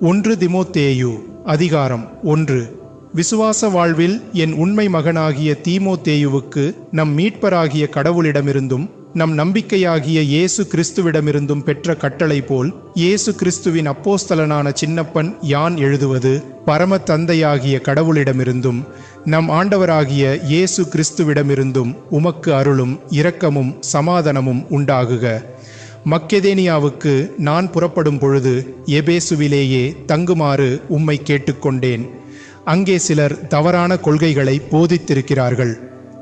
ஒன்று திமோத்தேயு அதிகாரம் ஒன்று. விசுவாச வாழ்வில் என் உண்மை மகனாகிய தீமோத்தேயுவுக்கு நம் மீட்பராகிய கடவுளிடமிருந்தும் நம் நம்பிக்கையாகிய இயேசு கிறிஸ்துவிடமிருந்தும் பெற்ற கட்டளை போல் இயேசு கிறிஸ்துவின் அப்போஸ்தலனான சின்னப்பன் யான் எழுதுவது பரம தந்தையாகிய கடவுளிடமிருந்தும் நம் ஆண்டவராகிய இயேசு கிறிஸ்துவிடமிருந்தும் உமக்கு அருளும் இரக்கமும் சமாதானமும் உண்டாகுக. மக்கெதேனியாவுக்கு நான் புறப்படும் பொழுது எபேசுவிலேயே தங்குமாறு உம்மை கேட்டுக்கொண்டேன். அங்கே சிலர் தவறான கொள்கைகளை போதித்திருக்கிறார்கள்.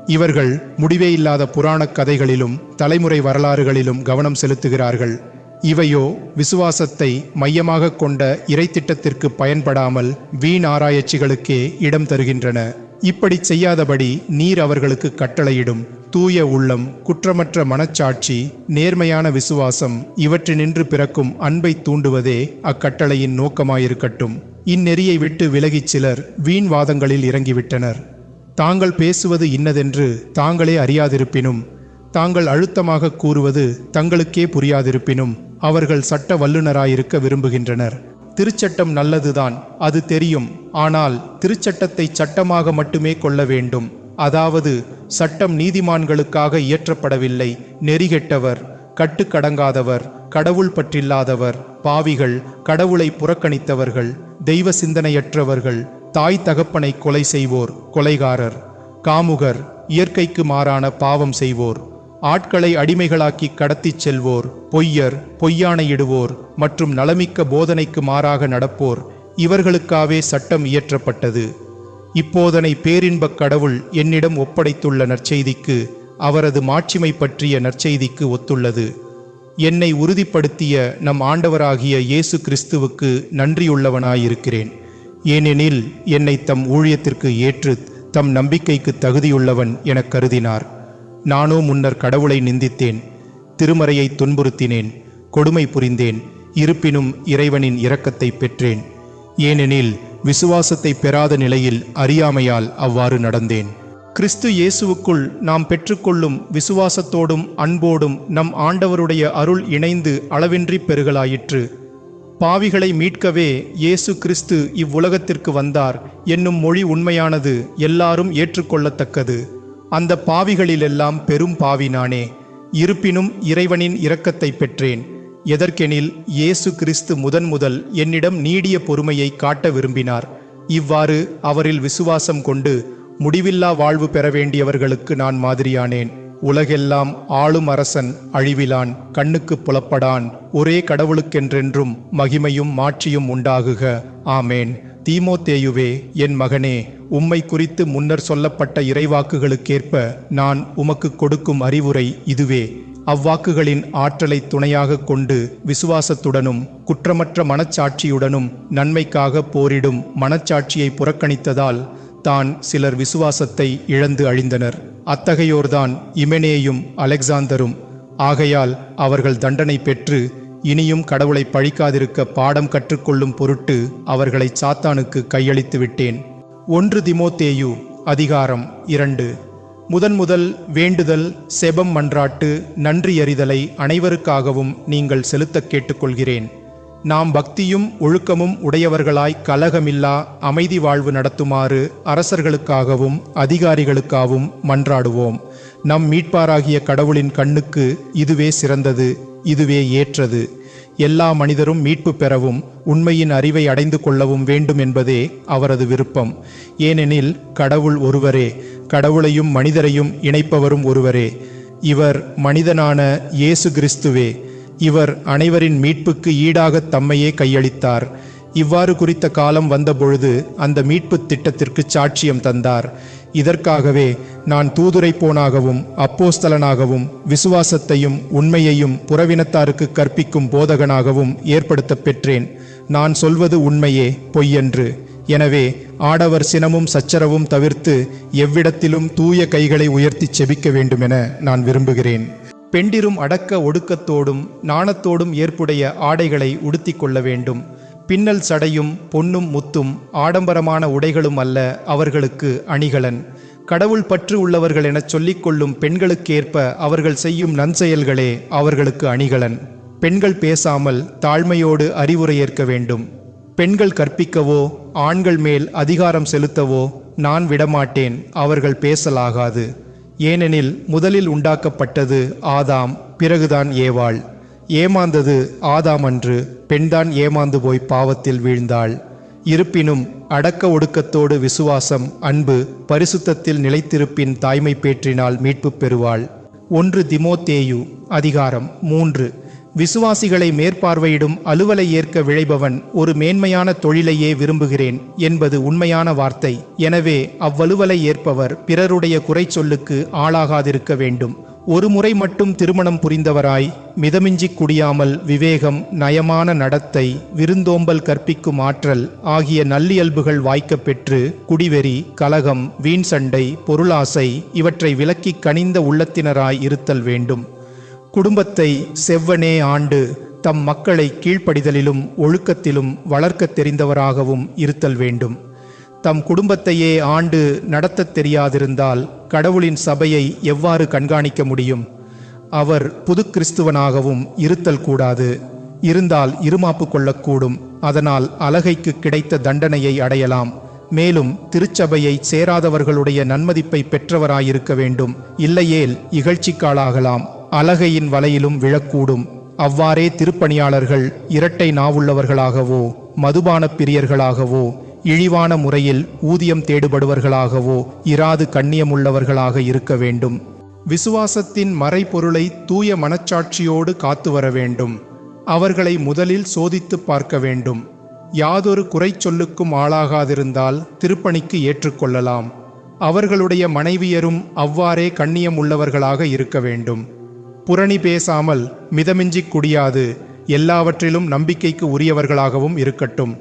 இவர்கள் முடிவே இல்லாத புராணக் கதைகளிலும் தலைமுறை வரலாறுகளிலும் கவனம் செலுத்துகிறார்கள். இவையோ விசுவாசத்தை மையமாக கொண்ட இறைத்திட்டத்திற்கு பயன்படாமல் வீண் ஆராய்ச்சிகளுக்கே இடம் தருகின்றன. இப்படி செய்யாதபடி நீர் அவர்களுக்கு கட்டளையிடும். தூய உள்ளம் குற்றமற்ற மனச்சாட்சி நேர்மையான விசுவாசம் இவற்றினின்று பிறக்கும் அன்பை தூண்டுவதே அக்கட்டளையின் நோக்கமாயிருக்கட்டும். இந்நெறியை விட்டு விலகிச் சிலர் வீண் வாதங்களில் இறங்கிவிட்டனர். தாங்கள் பேசுவது இன்னதென்று தாங்களே அறியாதிருப்பினும் தாங்கள் அழுத்தமாக கூறுவது தங்களுக்கே புரியாதிருப்பினும் அவர்கள் சட்ட வல்லுநராயிருக்க விரும்புகின்றனர். திருச்சட்டம் நல்லதுதான் அது தெரியும் ஆனால் திருச்சட்டத்தை சட்டமாக மட்டுமே கொள்ள வேண்டும். அதாவது சட்டம் நீதிமான்களுக்காக இயற்றப்படவில்லை நெறிகெட்டவர் கட்டுக்கடங்காதவர் கடவுள் பற்றில்லாதவர் பாவிகள் கடவுளை புறக்கணித்தவர்கள் தெய்வ சிந்தனையற்றவர்கள் தாய் தகப்பனை கொலை செய்வோர் கொலைகாரர் காமுகர் இயற்கைக்கு மாறான பாவம் செய்வோர் ஆட்களை அடிமைகளாக்கி கடத்திச் செல்வோர் பொய்யர் பொய்யானையிடுவோர் மற்றும் நலமிக்க போதனைக்கு மாறாக நடப்போர் இவர்களுக்காவே சட்டம் இயற்றப்பட்டது. இப்போதனை பேரின்பக் கடவுள் என்னிடம் ஒப்படைத்துள்ள நற்செய்திக்கு அவரது மாட்சிமை பற்றிய நற்செய்திக்கு ஒத்துள்ளது. என்னை உறுதிப்படுத்திய நம் ஆண்டவராகிய இயேசு கிறிஸ்துவுக்கு நன்றியுள்ளவனாயிருக்கிறேன். ஏனெனில் என்னை தம் ஊழியத்திற்கு ஏற்று தம் நம்பிக்கைக்கு தகுதியுள்ளவன் எனக் கருதினார். நானோ முன்னர் கடவுளை நிந்தித்தேன் திருமறையை துன்புறுத்தினேன் கொடுமை புரிந்தேன் இருப்பினும் இறைவனின் இரக்கத்தை பெற்றேன். ஏனெனில் விசுவாசத்தை பெறாத நிலையில் அறியாமையால் அவ்வாறு நடந்தேன். கிறிஸ்து இயேசுவுக்குள் நாம் பெற்றுக்கொள்ளும் விசுவாசத்தோடும் அன்போடும் நம் ஆண்டவருடைய அருள் இணைந்து அளவின்றி பெருகலாயிற்று. பாவிகளை மீட்கவே இயேசு கிறிஸ்து இவ்வுலகத்திற்கு வந்தார் என்னும் மொழி உண்மையானது எல்லாரும் ஏற்றுக்கொள்ளத்தக்கது. அந்த பாவிகளிலெல்லாம் பெரும் பாவி நானே இருப்பினும் இறைவனின் இரக்கத்தை பெற்றேன். எதற்கெனில் இயேசு கிறிஸ்து முதன் முதல் என்னிடம் நீடிய பொறுமையை காட்ட விரும்பினார். இவ்வாறு அவரில் விசுவாசம் கொண்டு முடிவில்லா வாழ்வு பெற வேண்டியவர்களுக்கு நான் மாதிரியானேன். உலகெல்லாம் ஆளும் அரசன் அழிவிலான் கண்ணுக்கு புலப்படான் ஒரே கடவுளுக்கென்றென்றும் மகிமையும் மாட்சியும் உண்டாகுக. ஆமேன். தீமோத்தேயுவே என் மகனே உம்மை குறித்து முன்னர் சொல்லப்பட்ட இறைவாக்குகளுக்கேற்ப நான் உமக்கு கொடுக்கும் அறிவுரை இதுவே. அவ்வாக்குகளின் ஆற்றலை துணையாக கொண்டு விசுவாசத்துடனும் குற்றமற்ற மனச்சாட்சியுடனும் நன்மைக்காக போரிடும் மனச்சாட்சியை புறக்கணித்ததால் தான் சிலர் விசுவாசத்தை இழந்து அழிந்தனர். அத்தகையோர்தான் இமெனேயும் அலெக்சாந்தரும். ஆகையால் அவர்கள் தண்டனை பெற்று இனியும் கடவுளை பழிக்காதிருக்க பாடம் கற்றுக்கொள்ளும் பொருட்டு அவர்களை சாத்தானுக்கு கையளித்து விட்டேன் ஒன்று திமோத்தேயு அதிகாரம் இரண்டு. முதன் முதல் வேண்டுதல் செபம் மன்றாட்டு நன்றியறிதலை அனைவருக்காகவும் நீங்கள் செலுத்தக் கேட்டுக்கொள்கிறேன். நாம் பக்தியும் ஒழுக்கமும் உடையவர்களாய் கலகமில்லா அமைதி வாழ்வு நடத்துமாறு அரசர்களுக்காகவும் அதிகாரிகளுக்காகவும் மன்றாடுவோம். நம் மீட்பாராகிய கடவுளின் கண்ணுக்கு இதுவே சிறந்தது இதுவே ஏற்றது. எல்லா மனிதரும் மீட்பு பெறவும் உண்மையின் அறிவை அடைந்து கொள்ளவும் வேண்டும் என்பதே அவரது விருப்பம். ஏனெனில் கடவுள் ஒருவரே கடவுளையும் மனிதரையும் இணைப்பவரும் ஒருவரே. இவர் மனிதனான இயேசு கிறிஸ்துவே. இவர் அனைவரின் மீட்புக்கு ஈடாக தம்மையே கையளித்தார். இவ்வாறு குறித்த காலம் வந்தபொழுது அந்த மீட்பு திட்டத்திற்கு சாட்சியம் தந்தார். இதற்காகவே நான் தூதுரை போனாகவும் அப்போஸ்தலனாகவும் விசுவாசத்தையும் உண்மையையும் புறவினத்தாருக்கு கற்பிக்கும் போதகனாகவும் ஏற்படுத்தப் பெற்றேன். நான் சொல்வது உண்மையே பொய்யன்று. எனவே ஆடவர் சினமும் சச்சரவும் தவிர்த்து எவ்விடத்திலும் தூய கைகளை உயர்த்திச் செபிக்க வேண்டுமென நான் விரும்புகிறேன். பெண்டிரும் அடக்க ஒடுக்கத்தோடும் நாணத்தோடும் ஏற்புடைய ஆடைகளை உடுத்திக் கொள்ள வேண்டும். பின்னல் சடையும் பொன்னும் முத்தும் ஆடம்பரமான உடைகளும் அல்ல அவர்களுக்கு அணிகலன். கடவுள் பற்று உள்ளவர்கள் எனச் சொல்லிக்கொள்ளும் பெண்களுக்கேற்ப அவர்கள் செய்யும் நன்செயல்களே அவர்களுக்கு அணிகலன். பெண்கள் பேசாமல் தாழ்மையோடு அறிவுரை ஏற்க வேண்டும். பெண்கள் கற்பிக்கவோ ஆண்கள் மேல் அதிகாரம் செலுத்தவோ நான் விடமாட்டேன் அவர்கள் பேசலாகாது. ஏனெனில் முதலில் உண்டாக்கப்பட்டது ஆதாம் பிறகுதான் ஏவாள். ஏமாந்தது ஆதாம் அன்று பெண்தான் ஏமாந்து போய் பாவத்தில் வீழ்ந்தாள். இருப்பினும் அடக்க ஒடுக்கத்தோடு விசுவாசம் அன்பு பரிசுத்தத்தில் நிலைத்திருப்பின் தாய்மை பேற்றினால் மீட்பு பெறுவாள். ஒன்று திமோத்தேயு அதிகாரம் மூன்று. விசுவாசிகளை மேற்பார்வையிடும் அலுவலை ஏற்க விழைபவன் ஒரு மேன்மையான தொழிலையே விரும்புகிறேன் என்பது உண்மையான வார்த்தை. எனவே அவ்வலுவலை ஏற்பவர் பிறருடைய குறைச்சொல்லுக்கு ஆளாகாதிருக்க வேண்டும். ஒரு முறை மட்டும் திருமணம் புரிந்தவராய் மிதமிஞ்சிக் குடியாமல் விவேகம் நயமான நடத்தை விருந்தோம்பல் கற்பிக்கும் ஆற்றல் ஆகிய நல்லியல்புகள் வாய்க்கப் பெற்று குடிவெறி கலகம் வீண் சண்டை பொருளாசை இவற்றை விலக்கிக் கனிந்த உள்ளத்தினராய் இருத்தல் வேண்டும். குடும்பத்தை செவ்வனே ஆண்டு தம் மக்களை கீழ்ப்படிதலிலும் ஒழுக்கத்திலும் வளர்க்கத் தெரிந்தவராகவும் இருத்தல் வேண்டும். தம் குடும்பத்தையே ஆண்டு நடத்தத் தெரியாதிருந்தால் கடவுளின் சபையை எவ்வாறு கண்காணிக்க முடியும்? அவர் புது கிறிஸ்துவனாகவும் இருத்தல் கூடாது. இருந்தால் இருமாப்பு கொள்ளக்கூடும். அதனால் அலகைக்கு கிடைத்த தண்டனையை அடையலாம். மேலும் திருச்சபையை சேராதவர்களுடைய நன்மதிப்பை பெற்றவராயிருக்க வேண்டும். இல்லையேல் இகழ்ச்சிக்காளாகலாம். அலகையின் வலையிலும் விழக்கூடும். அவ்வாறே திருப்பணியாளர்கள் இரட்டை நாவுள்ளவர்களாகவோ மதுபான பிரியர்களாகவோ இழிவான முறையில் ஊதியம் தேடுபடுவர்களாகவோ இராது கண்ணியமுள்ளவர்களாக இருக்க வேண்டும். விசுவாசத்தின் மறைபொருளை தூய மனச்சாட்சியோடு காத்து வர வேண்டும். அவர்களை முதலில் சோதித்துப் பார்க்க வேண்டும். யாதொரு குறைச்சொல்லுக்கும் ஆளாகாதிருந்தால் திருப்பணிக்கு ஏற்றுக்கொள்ளலாம் அவர்களுடைய மனைவியரும் அவ்வாறே கண்ணியம் உள்ளவர்களாக இருக்க வேண்டும். புரணி பேசாமல் மிதமிஞ்சிக் குடியாது. எல்லாவற்றிலும் நம்பிக்கைக்கு உரியவர்களாகவும் இருக்கட்டும்.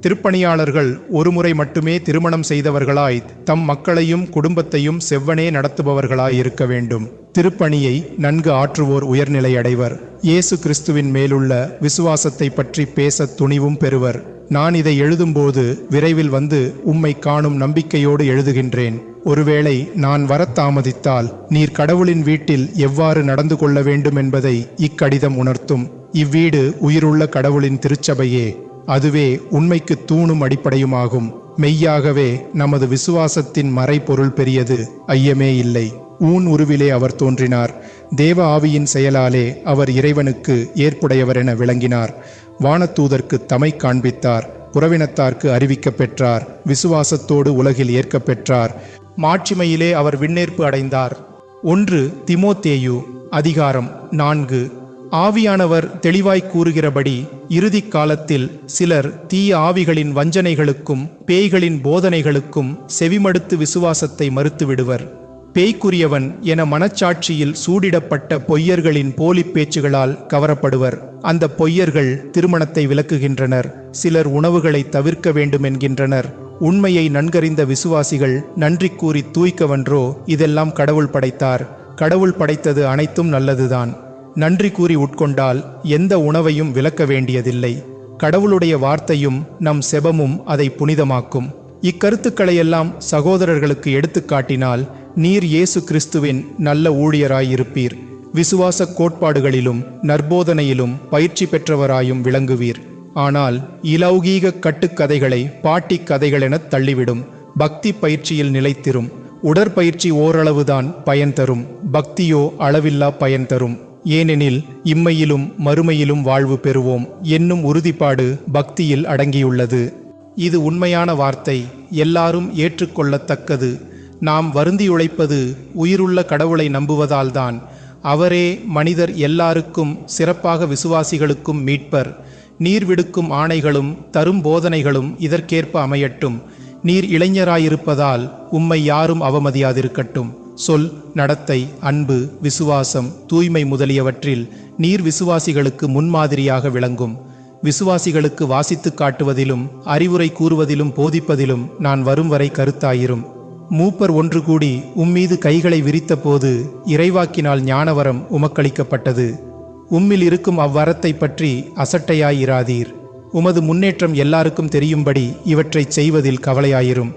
திருப்பணியாளர்கள் ஒருமுறை மட்டுமே திருமணம் செய்தவர்களாய் தம் மக்களையும் குடும்பத்தையும் செவ்வனே நடத்துபவர்களாய் இருக்க வேண்டும். திருப்பணியை நன்கு ஆற்றுவோர் உயர்நிலை அடைவர் இயேசு கிறிஸ்துவின் மேலுள்ள விசுவாசத்தை பற்றி பேச துணிவும் பெறுவர். நான் இதை எழுதும்போது விரைவில் வந்து உம்மை காணும் நம்பிக்கையோடு எழுதுகின்றேன். ஒருவேளை நான் வரத் தாமதித்தால் நீர் கடவுளின் வீட்டில் எவ்வாறு நடந்து கொள்ள வேண்டும் என்பதை இக்கடிதம் உணர்த்தும். இவ்வீடு உயிருள்ள கடவுளின் திருச்சபையே அதுவே உண்மைக்கு தூணும் அடிப்படையுமாகும். மெய்யாகவே நமது விசுவாசத்தின் மறைபொருள் பெரியது ஐயமே இல்லை. ஊன் உருவிலே அவர் தோன்றினார். தேவ ஆவியின் செயலாலே அவர் இறைவனுக்கு ஏற்புடையவர் என விளங்கினார். வானத்தூதர்க்கு தமை காண்பித்தார் புறவினத்தார்க்கு அறிவிக்கப்பெற்றார் விசுவாசத்தோடு உலகில் ஏற்கப்பெற்றார் மாட்சிமையிலே அவர் விண்ணேற்பு அடைந்தார். ஒன்று திமோத்தேயு அதிகாரம் நான்கு. ஆவியானவர் தெளிவாய் கூறுகிறபடி இறுதிக் காலத்தில் சிலர் தீய ஆவிகளின் வஞ்சனைகளுக்கும் பேய்களின் போதனைகளுக்கும் செவிமடுத்து விசுவாசத்தை மறுத்துவிடுவர். பேய்க்குரியவன் என மனச்சாட்சியில் சூடிடப்பட்ட பொய்யர்களின் போலிப் பேச்சுகளால் கவரப்படுவர். அந்த பொய்யர்கள் திருமணத்தை விலக்குகின்றனர் சிலர் உணவுகளை தவிர்க்க வேண்டும் என்கின்றனர் உண்மையை நன்கறிந்த விசுவாசிகள் நன்றி கூறி தூய்க்கவன்றோ இதெல்லாம் கடவுள் படைத்தார். கடவுள் படைத்தது அனைத்தும் நல்லதுதான். நன்றி கூறி உட்கொண்டால் எந்த உணவையும் விலக்க வேண்டியதில்லை. கடவுளுடைய வார்த்தையும் நம் செபமும் அதை புனிதமாக்கும். இக்கருத்துக்களையெல்லாம் சகோதரர்களுக்கு எடுத்துக்காட்டினால் நீர் இயேசு கிறிஸ்துவின் நல்ல ஊழியராயிருப்பீர். விசுவாச கோட்பாடுகளிலும் நற்போதனையிலும் பயிற்சி பெற்றவராயும் விளங்குவீர். ஆனால் இலௌகீக கட்டுக்கதைகளை பாட்டிக் கதைகளெனத் தள்ளிவிடும். பக்தி பயிற்சியில் நிலைத்திரும். உடற்பயிற்சி ஓரளவுதான் பயன் தரும். பக்தியோ அளவில்லா பயன் தரும். ஏனெனில் இம்மையிலும் மறுமையிலும் வாழ்வு பெறுவோம் என்னும் உறுதிப்பாடு பக்தியில் அடங்கியுள்ளது. இது உண்மையான வார்த்தை. எல்லாரும் ஏற்றுக்கொள்ளத்தக்கது. நாம் வருந்தியுழைப்பது உயிருள்ள கடவுளை நம்புவதால்தான். அவரே மனிதர் எல்லாருக்கும் சிறப்பாக விசுவாசிகளுக்கும் மீட்பர். நீர் விடுக்கும் ஆணைகளும் தரும் போதனைகளும் இதற்கேற்ப அமையட்டும். நீர் இளைஞராயிருப்பதால் உம்மை யாரும் அவமதியாதிருக்கட்டும். சொல் நடத்தை அன்பு விசுவாசம் தூய்மை முதலியவற்றில் நீர் விசுவாசிகளுக்கு முன்மாதிரியாக விளங்கும். விசுவாசிகளுக்கு வாசித்து காட்டுவதிலும் அறிவுரை கூறுவதிலும் போதிப்பதிலும் நான் வரும் வரை கருத்தாயிரும். மூப்பர் ஒன்று கூடி உம்மீது கைகளை விரித்தபோது இறைவாக்கினால் ஞானவரம் உமக்களிக்கப்பட்டது. உம்மில் இருக்கும் அவ்வரத்தை பற்றி அசட்டையாயிராதீர். உமது முன்னேற்றம் எல்லாருக்கும் தெரியும்படி இவற்றைச் செய்வதில் கவலையாயிரும்.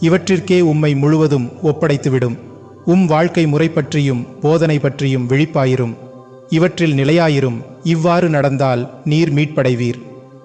இவற்றிற்கே உம்மை முழுவதும் ஒப்படைத்துவிடும். உம் வாழ்க்கை முறை பற்றியும் போதனை பற்றியும் விழிப்பாயிரும். இவற்றில் நிலையாயிரும். இவ்வாறு நடந்தால் நீர் மீட்படைவீர்.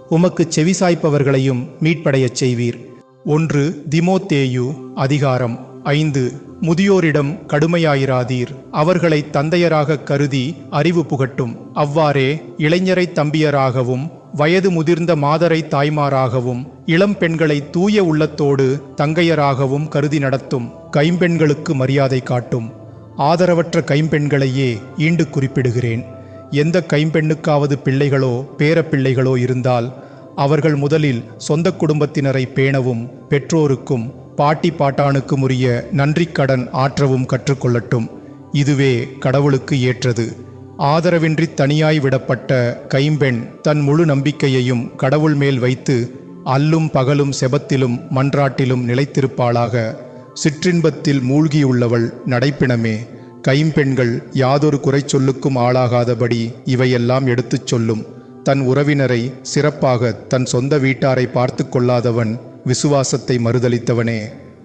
உமக்கு செவிசாய்ப்பவர்களையும் மீட்படையச் செய்வீர். ஒன்று திமோத்தேயு அதிகாரம். ஐந்து முதியோரிடம் கடுமையாயிராதீர். அவர்களை தந்தையராக கருதி அறிவு புகட்டும். அவ்வாறே இளைஞரை தம்பியராகவும் வயது முதிர்ந்த மாதரை தாய்மாராகவும் இளம் பெண்களை தூய உள்ளத்தோடு தங்கையராகவும் கருதி நடத்தும். கைம்பெண்களுக்கு மரியாதை காட்டும். ஆதரவற்ற கைம்பெண்களையே ஈண்டு குறிப்பிடுகிறேன். எந்த கைம்பெண்ணுக்காவது பிள்ளைகளோ பேரப்பிள்ளைகளோ இருந்தால் அவர்கள் முதலில் சொந்த குடும்பத்தினரை பேணவும் பெற்றோருக்கும் பாட்டி பாட்டானுக்கும் உரிய நன்றிக்கடன் ஆற்றவும் கற்றுக்கொள்ளட்டும். இதுவே கடவுளுக்கு ஏற்றது. ஆதரவின்றி தனியாய் விடப்பட்ட கைம்பெண் தன் முழு நம்பிக்கையையும் கடவுள் மேல் வைத்து அல்லும் பகலும் செபத்திலும் மன்றாட்டிலும் நிலைத்திருப்பாளாக. சிற்றின்பத்தில் மூழ்கியுள்ளவள் நடைப்பிணமே. கைம்பெண்கள் யாதொரு குறைச்சொல்லுக்கும் ஆளாகாதபடி இவையெல்லாம் எடுத்துச் சொல்லும். தன் உறவினரை சிறப்பாக தன் சொந்த வீட்டாரை பார்த்து கொள்ளாதவன் விசுவாசத்தை மறுதளித்தவனே.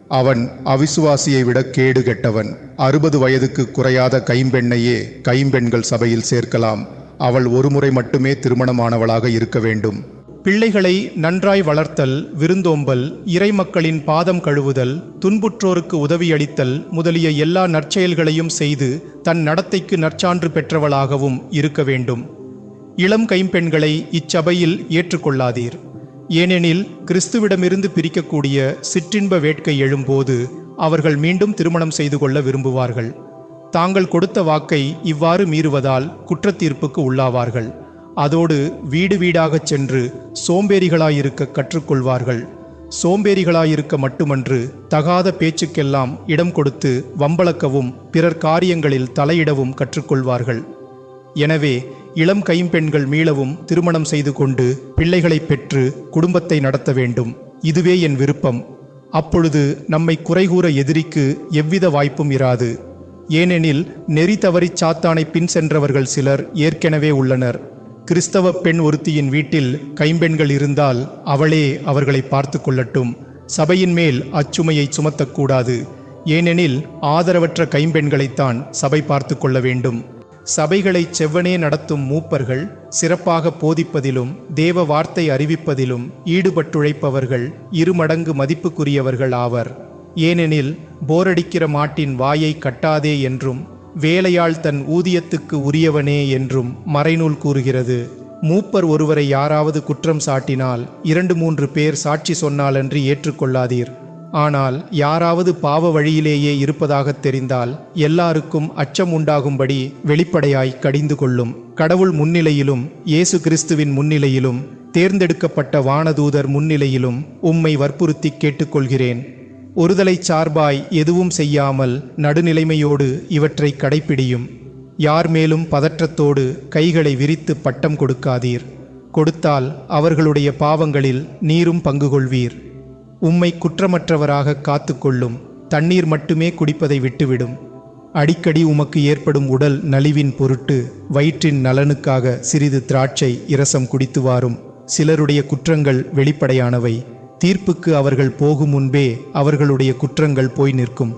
அவன் அவிசுவாசியை விட கேடு கெட்டவன். அறுபது வயதுக்கு குறையாத கைம்பெண்ணையே கைம்பெண்கள் சபையில் சேர்க்கலாம். அவள் ஒருமுறை மட்டுமே திருமணமானவளாக இருக்க வேண்டும். பிள்ளைகளை நன்றாய் வளர்த்தல் விருந்தோம்பல் இறைமக்களின் பாதம் கழுவுதல் துன்புற்றோருக்கு உதவியளித்தல் முதலிய எல்லா நற்செயல்களையும் செய்து தன் நடத்தைக்கு நற்சான்று பெற்றவளாகவும் இருக்க வேண்டும். இளம் கைம்பெண்களை இச்சபையில் ஏற்றுக்கொள்ளாதீர். ஏனெனில் கிறிஸ்துவிடமிருந்து பிரிக்கக்கூடிய சிற்றின்ப வேட்கை எழும்போது அவர்கள் மீண்டும் திருமணம் செய்து கொள்ள விரும்புவார்கள். தாங்கள் கொடுத்த வாக்கை இவ்வாறு மீறுவதால் குற்றத்தீர்ப்புக்கு உள்ளாவார்கள். அதோடு வீடு வீடாகச் சென்று சோம்பேறிகளாயிருக்க கற்றுக்கொள்வார்கள். சோம்பேறிகளாயிருக்க மட்டுமன்று தகாத பேச்சுக்கெல்லாம் இடம் கொடுத்து வம்பளக்கவும் பிறர் காரியங்களில் தலையிடவும் கற்றுக்கொள்வார்கள். எனவே இளம் கைம்பெண்கள் மீளவும் திருமணம் செய்து கொண்டு பிள்ளைகளை பெற்று குடும்பத்தை நடத்த வேண்டும். இதுவே என் விருப்பம். அப்பொழுது நம்மை குறைகூற எதிரிக்கு எவ்வித வாய்ப்பும் இராது. ஏனெனில் நெறி தவறிச் சாத்தானை பின் சென்றவர்கள் சிலர் ஏற்கனவே உள்ளனர். கிறிஸ்தவ பெண் ஒருத்தியின் வீட்டில் கைம்பெண்கள் இருந்தால் அவளே அவர்களை பார்த்து கொள்ளட்டும். சபையின் மேல் அச்சுமையை சுமத்தக்கூடாது. ஏனெனில் ஆதரவற்ற கைம்பெண்களைத்தான் சபை பார்த்து கொள்ள வேண்டும். சபைகளை செவ்வனே நடத்தும் மூப்பர்கள் சிறப்பாக போதிப்பதிலும் தேவ வார்த்தை அறிவிப்பதிலும் ஈடுபட்டுழைப்பவர்கள் இருமடங்கு மதிப்புக்குரியவர்கள் ஆவர். ஏனெனில் போரடிக்கிற மாட்டின் வாயை கட்டாதே என்றும் வேலையாள் தன் ஊதியத்துக்கு உரியவனே என்றும் மறைநூல் கூறுகிறது. மூப்பர் ஒருவரை யாராவது குற்றம் சாட்டினால் இரண்டு மூன்று பேர் சாட்சி சொன்னாலன்றி ஏற்றுக்கொள்ளாதீர். ஆனால் யாராவது பாவ வழியிலேயே இருப்பதாகத் தெரிந்தால் எல்லாருக்கும் அச்சம் உண்டாகும்படி வெளிப்படையாய் கடிந்து கொள்ளும். கடவுள் முன்னிலையிலும் இயேசு கிறிஸ்துவின் முன்னிலையிலும் தேர்ந்தெடுக்கப்பட்ட வானதூதர் முன்னிலையிலும் உம்மை வற்புறுத்தி கேட்டுக்கொள்கிறேன். ஒருதலை சார்பாய் எதுவும் செய்யாமல் நடுநிலைமையோடு இவற்றை கடைப்பிடியும். யார் மேலும் பதற்றத்தோடு கைகளை விரித்து பட்டம் கொடுக்காதீர். கொடுத்தால் அவர்களுடைய பாவங்களில் நீரும் பங்கு கொள்வீர். உம்மை குற்றமற்றவராக காத்துக்கொள்ளும். தண்ணீர் மட்டுமே குடிப்பதை விட்டுவிடும். அடிக்கடி உமக்கு ஏற்படும் உடல் நலிவின் பொருட்டு வயிற்றின் நலனுக்காக சிறிது திராட்சை இரசம் குடித்து வாரும். சிலருடைய குற்றங்கள் வெளிப்படையானவை. தீர்ப்புக்கு அவர்கள் போகும் முன்பே அவர்களுடைய குற்றங்கள் போய் நிற்கும்.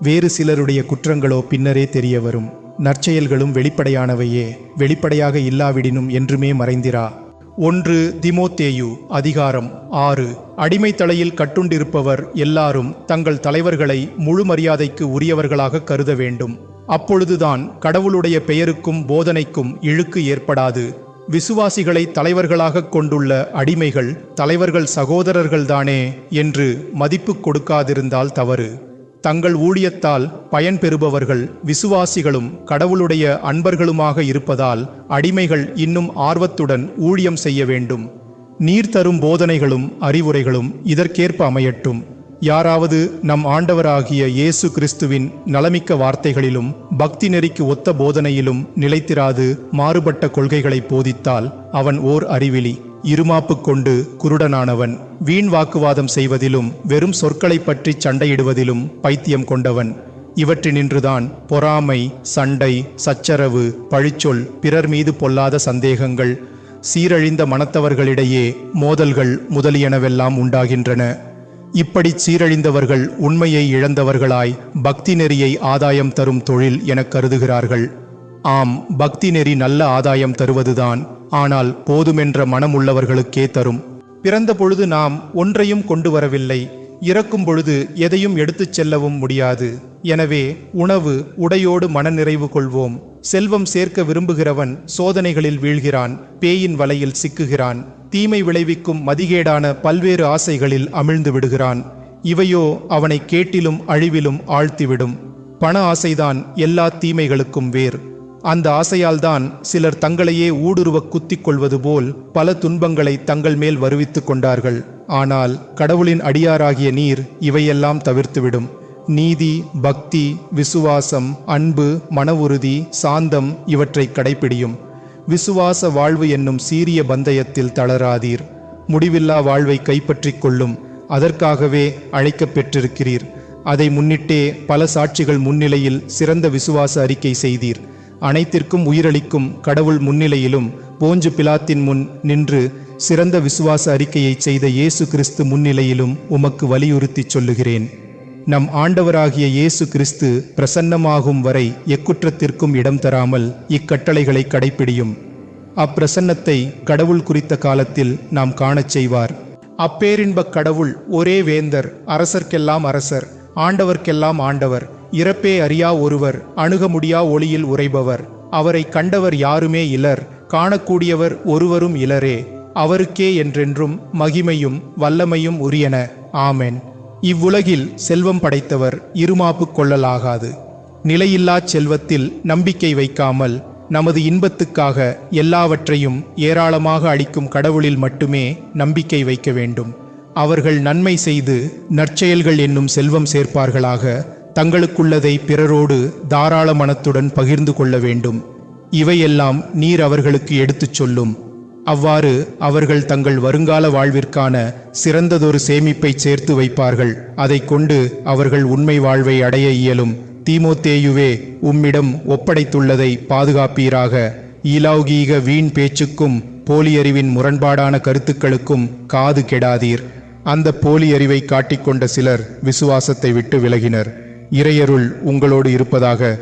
வேறு சிலருடைய குற்றங்களோ பின்னரே தெரிய வரும். நற்செயல்களும் வெளிப்படையானவையே. வெளிப்படையாக இல்லாவிடினும் என்றுமே மறைந்திரா. ஒன்று திமோத்தேயு அதிகாரம் ஆறு. அடிமை தலையில் கட்டுண்டிருப்பவர் எல்லாரும் தங்கள் தலைவர்களை முழு மரியாதைக்கு உரியவர்களாக கருத வேண்டும். அப்பொழுதுதான் கடவுளுடைய பெயருக்கும் போதனைக்கும் இழுக்கு ஏற்படாது. விசுவாசிகளை தலைவர்களாக கொண்டுள்ள அடிமைகள் தலைவர்கள் சகோதரர்கள்தானே என்று மதிப்பு கொடுக்காதிருந்தால் தவறு. தங்கள் ஊழியத்தால் பயன் பெறுபவர்கள் விசுவாசிகளும் கடவுளுடைய அன்பர்களுமாக இருப்பதால் அடிமைகள் இன்னும் ஆர்வத்துடன் ஊழியம் செய்ய வேண்டும். நீர் தரும் போதனைகளும் அறிவுரைகளும் இதற்கேற்ப அமையட்டும். யாராவது நம் ஆண்டவராகிய இயேசு கிறிஸ்துவின் நலமிக்க வார்த்தைகளிலும் பக்தி நெறிக்கு ஒத்த போதனையிலும் நிலைத்திராது மாறுபட்ட கொள்கைகளை போதித்தால் அவன் ஓர் அறிவிலி. இருமாப்பு கொண்டு குருடனானவன் வீண் வாக்குவாதம் செய்வதிலும் வெறும் சொற்களைப் பற்றி சண்டையிடுவதிலும் பைத்தியம் கொண்டவன். இவற்றினின்றுதான் பொறாமை சண்டை சச்சரவு பழிச்சொல் பிறர் மீது பொல்லாத சந்தேகங்கள் சீரழிந்த மனத்தவர்களிடையே மோதல்கள் முதலியனவெல்லாம் உண்டாகின்றன. இப்படி சீரழிந்தவர்கள் உண்மையை இழந்தவர்களாய் பக்தி நெறியை ஆதாயம் தரும் தொழில் எனக் கருதுகிறார்கள். ஆம் பக்தி நெறி நல்ல ஆதாயம் தருவதுதான் ஆனால் போதுமென்ற மனமுள்ளவர்களுக்கே தரும். பிறந்த பொழுது நாம் ஒன்றையும் கொண்டு வரவில்லை இறக்கும் பொழுது எதையும் எடுத்துச் செல்லவும் முடியாது. எனவே உணவு உடையோடு மனநிறைவு கொள்வோம். செல்வம் சேர்க்க விரும்புகிறவன் சோதனைகளில் வீழ்கிறான் பேயின் வலையில் சிக்குகிறான் தீமை விளைவிக்கும் மதிகேடான பல்வேறு ஆசைகளில் அமிழ்ந்து விடுகிறான். இவையோ அவனை கேட்டிலும் அழிவிலும் ஆழ்த்திவிடும். பண ஆசைதான் எல்லா தீமைகளுக்கும் வேர். அந்த ஆசையால்தான் சிலர் தங்களையே ஊடுருவ குத்திக் கொள்வது போல் பல துன்பங்களை தங்கள் மேல் வருவித்துக் கொண்டார்கள். ஆனால் கடவுளின் அடியாராகிய நீர் இவையெல்லாம் தவிர்த்துவிடும். நீதி பக்தி விசுவாசம் அன்பு மன உறுதி சாந்தம் இவற்றை கடைப்பிடியும். விசுவாச வாழ்வு என்னும் சீரிய பந்தயத்தில் தளராதீர். முடிவில்லா வாழ்வை கைப்பற்றிக் கொள்ளும். அதற்காகவே அழைக்கப் பெற்றிருக்கிறீர். அதை முன்னிட்டே பல சாட்சிகள் முன்னிலையில் சிறந்த விசுவாச அறிக்கை செய்தீர். அனைத்திற்கும் உயிரளிக்கும் கடவுள் முன்னிலையிலும் போஞ்சு பிலாத்தின் முன் நின்று சிறந்த விசுவாச அறிக்கையை செய்த இயேசு கிறிஸ்து முன்னிலையிலும் உமக்கு வலியுறுத்திச் சொல்லுகிறேன். நம் ஆண்டவராகிய இயேசு கிறிஸ்து பிரசன்னமாகும் வரை எக்குற்றத்திற்கும் இடம் தராமல் இக்கட்டளைகளை கடைப்பிடியும். அப்பிரசன்னத்தை கடவுள் குறித்த காலத்தில் நாம் காணச் செய்வார். அப்பேரின்பக் கடவுள் ஒரே வேந்தர் அரசர்க்கெல்லாம் அரசர் ஆண்டவர்க்கெல்லாம் ஆண்டவர் இறப்பே அறியா ஒருவர் அணுக முடியா ஒளியில் உறைபவர். அவரை கண்டவர் யாருமே இலர் காணக்கூடியவர் ஒருவரும் இலரே. அவருக்கே என்றென்றும் மகிமையும் வல்லமையும் உரியன. ஆமென். இவ்வுலகில் செல்வம் படைத்தவர் இருமாப்பு கொள்ளலாகாது. நிலையில்லாச் செல்வத்தில் நம்பிக்கை வைக்காமல் நமது இன்பத்துக்காக எல்லாவற்றையும் ஏராளமாக அளிக்கும் கடவுளில் மட்டுமே நம்பிக்கை வைக்க வேண்டும். அவர்கள் நன்மை செய்து நற்செயல்கள் என்னும் செல்வம் சேர்ப்பார்களாக தங்களுக்குள்ளதை பிறரோடு தாராள மனத்துடன் பகிர்ந்து கொள்ள வேண்டும். இவையெல்லாம் நீர் அவர்களுக்கு எடுத்துச் சொல்லும். அவ்வாறு அவர்கள் தங்கள் வருங்கால வாழ்விற்கான சிறந்ததொரு சேமிப்பை சேர்த்து வைப்பார்கள். அதைக் கொண்டு அவர்கள் உண்மை வாழ்வை அடைய இயலும். தீமோத்தேயுவே உம்மிடம் ஒப்படைத்துள்ளதை பாதுகாப்பீராக. ஈலாவுகீக வீண் பேச்சுக்கும் போலியறிவின் முரண்பாடான கருத்துக்களுக்கும் காது கெடாதீர். அந்த போலியறிவை காட்டிக்கொண்ட சிலர் விசுவாசத்தை விட்டு விலகினர். இறையருள் உங்களோடு இருப்பதாக